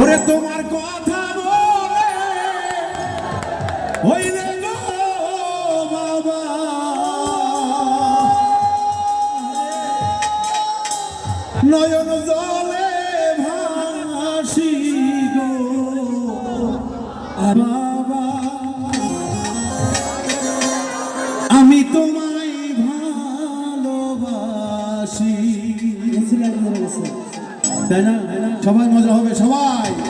ওরে তোমার কথা বলে। হইলে গো বাবা। নয়ন জলে ভাসি গো বাবা। আমি তোমায় ভালোবাসি। তাই না? সবাই মজা হবে সবাই।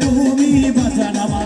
তুমি বাজান আমার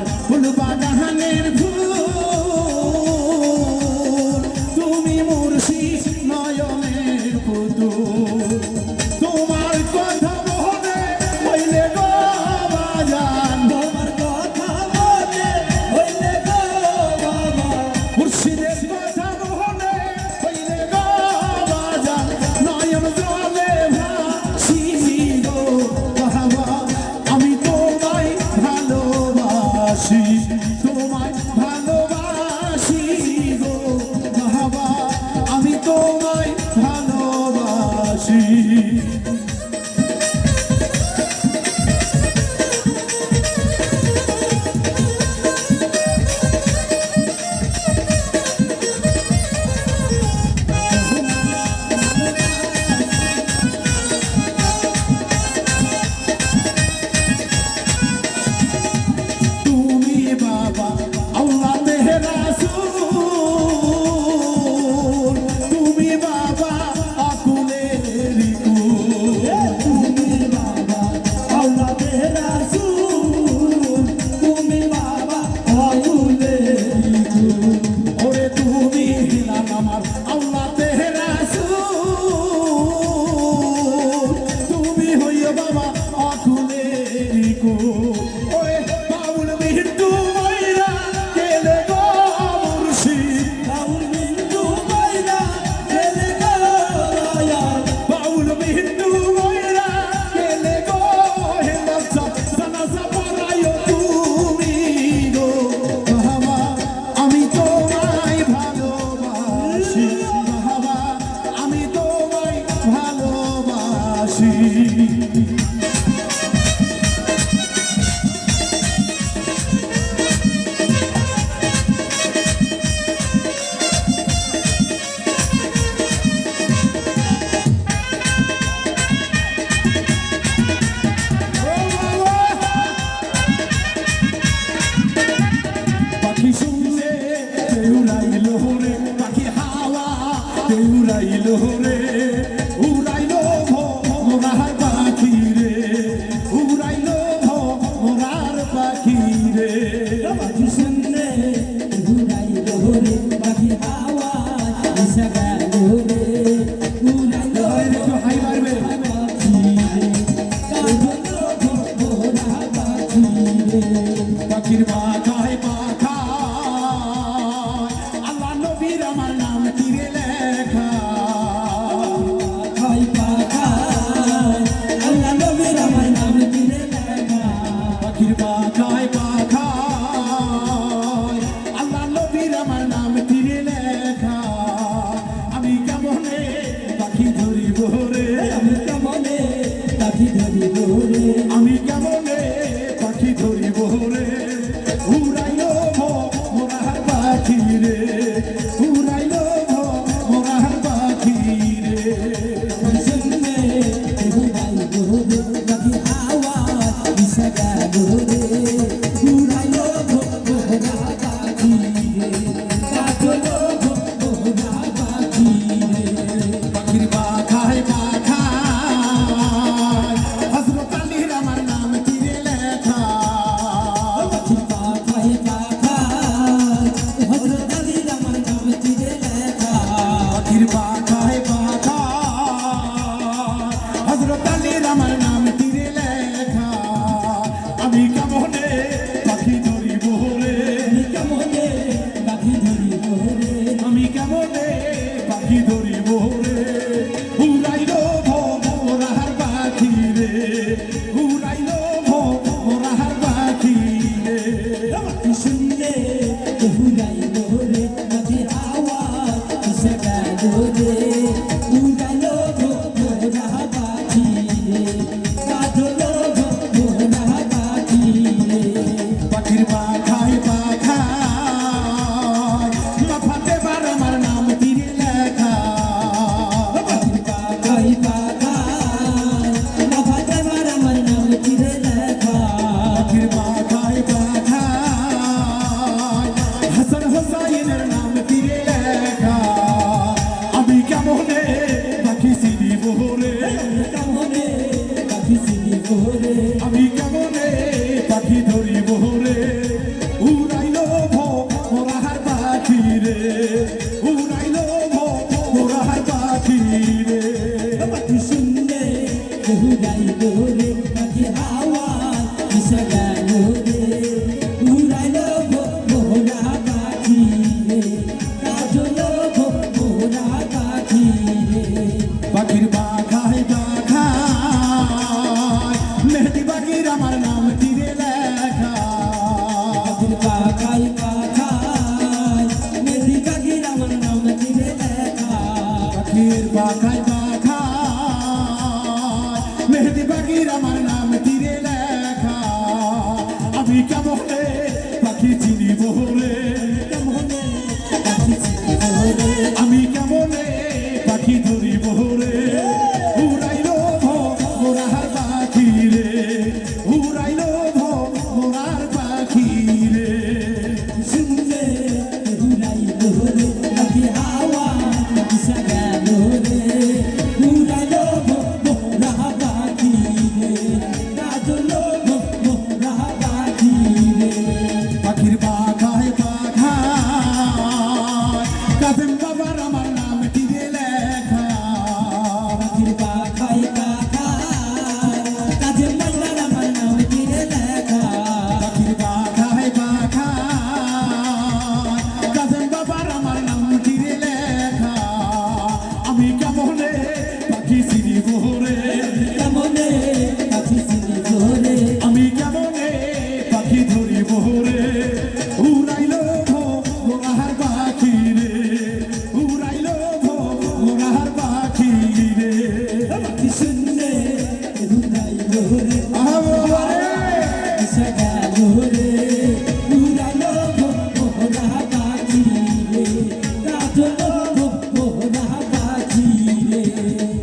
Bye. yeah.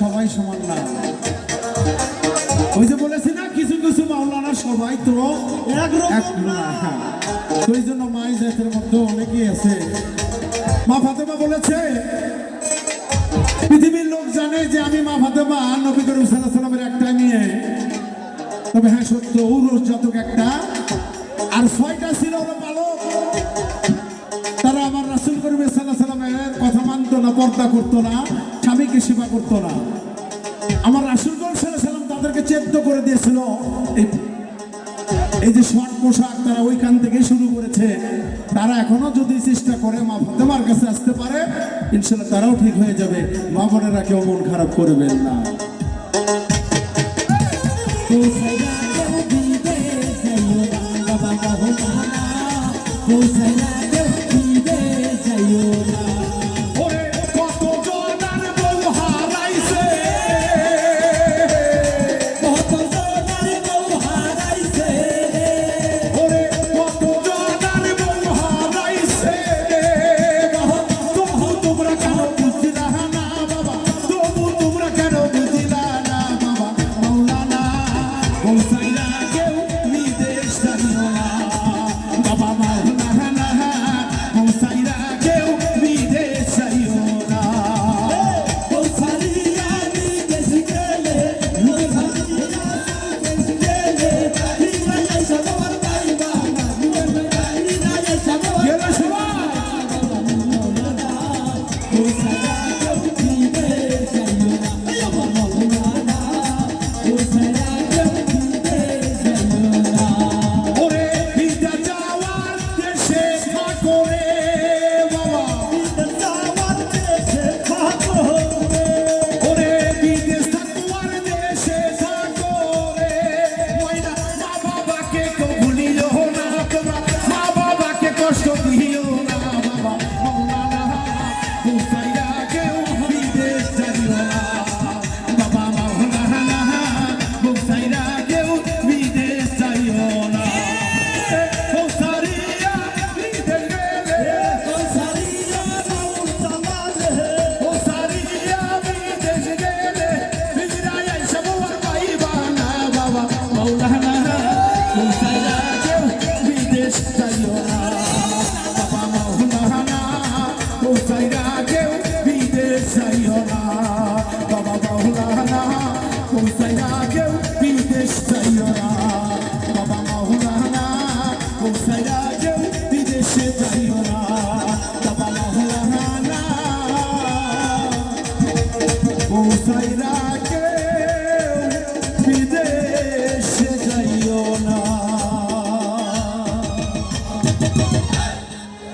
সবাই সমান না। ওই যে বলেছি না কিছু কিছু মাওলানা সবাই তো ওই জন্য মাই জাতের মধ্যে অনেকেই আছে। মা ফাতেমা বলেছে পৃথিবীর লোক জানে যে আমি মা ফাতেমা নবী করিম সাল্লামের একটা নিয়ে তবে হ্যাঁ সত্য ঔরস জাতক একটা। আর ছয়টা ছিল ওরা পালক। তারা আমার রাসুল করিমের সাল্লাহ সাল্লামের কথা মানত না পর্দা করতো না। স্বামীকে সেবা করত না? আমার রাসুলগঞ্জ সালাম তাদেরকে চেদ্দ করে দিয়েছিল। এই যে শর্ট পোশাক তারা ওইখান থেকে শুরু করেছে। তারা এখনও যদি চেষ্টা করে, মা ফাতেমার কাছে আসতে পারে ইনশাল্লাহ তারাও ঠিক হয়ে যাবে। মা বোনেরা কেউ মন খারাপ করবেন না।